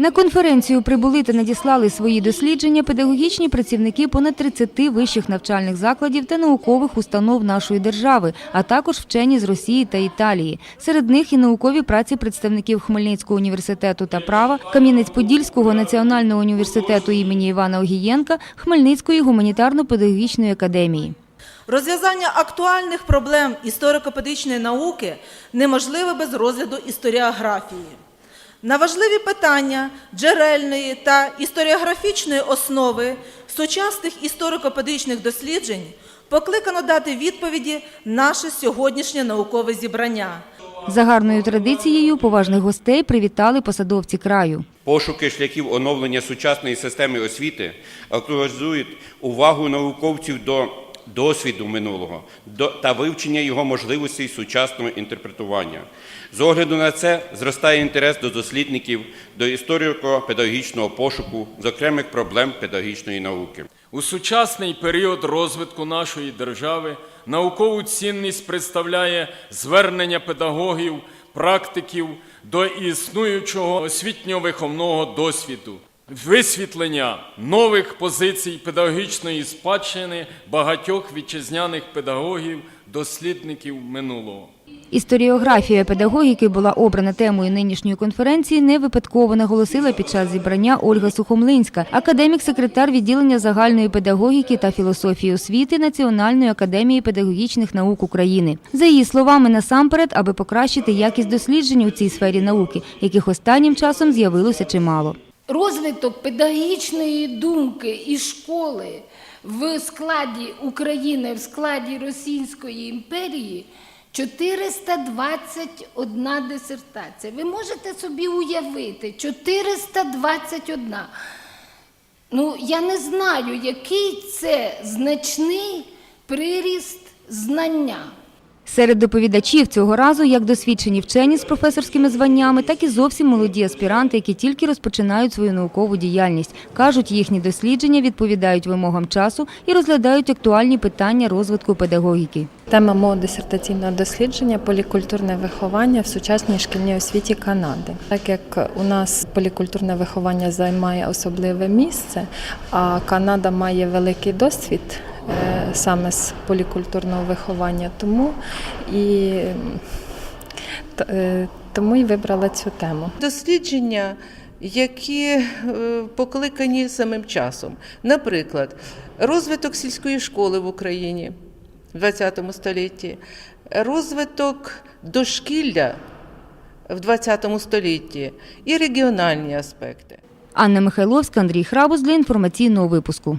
На конференцію прибули та надіслали свої дослідження педагогічні працівники понад 30 вищих навчальних закладів та наукових установ нашої держави, а також вчені з Росії та Італії. Серед них і наукові праці представників Хмельницького університету та права, Кам'янець-Подільського національного університету імені Івана Огієнка, Хмельницької гуманітарно-педагогічної академії. Розв'язання актуальних проблем історико-педагогічної науки неможливе без розгляду історіографії. На важливі питання джерельної та історіографічної основи сучасних історико-педагогічних досліджень покликано дати відповіді наше сьогоднішнє наукове зібрання. За гарною традицією поважних гостей привітали посадовці краю. Пошуки шляхів оновлення сучасної системи освіти актуалізують увагу науковців до досвіду минулого та вивчення його можливостей сучасного інтерпретування. З огляду на це зростає інтерес до дослідників до історико-педагогічного пошуку з окремих проблем педагогічної науки. У сучасний період розвитку нашої держави наукову цінність представляє звернення педагогів, практиків до існуючого освітньо-виховного досвіду, висвітлення нових позицій педагогічної спадщини багатьох вітчизняних педагогів, дослідників минулого. Історіографія педагогіки була обрана темою нинішньої конференції не випадково наголосила під час зібрання Ольга Сухомлинська, академік-секретар відділення загальної педагогіки та філософії освіти Національної академії педагогічних наук України. За її словами, насамперед, аби покращити якість досліджень у цій сфері науки, яких останнім часом з'явилося чимало. Розвиток педагогічної думки і школи в складі України, в складі Російської імперії 421 дисертація. Ви можете собі уявити 421. Ну, я не знаю, який це значний приріст знання. Серед доповідачів цього разу як досвідчені вчені з професорськими званнями, так і зовсім молоді аспіранти, які тільки розпочинають свою наукову діяльність. Кажуть, їхні дослідження відповідають вимогам часу і розглядають актуальні питання розвитку педагогіки. Тема мого дисертаційного дослідження полікультурне виховання в сучасній шкільній освіті Канади. Так як у нас полікультурне виховання займає особливе місце, а Канада має великий досвід саме з полікультурного виховання, тому і е, тому і вибрала цю тему. дослідження, які е, покликані самим часом. Наприклад, розвиток сільської школи в Україні в ХХ столітті, розвиток дошкілля в ХХ столітті і регіональні аспекти. Анна Михайловська, Андрій Храбус для інформаційного випуску.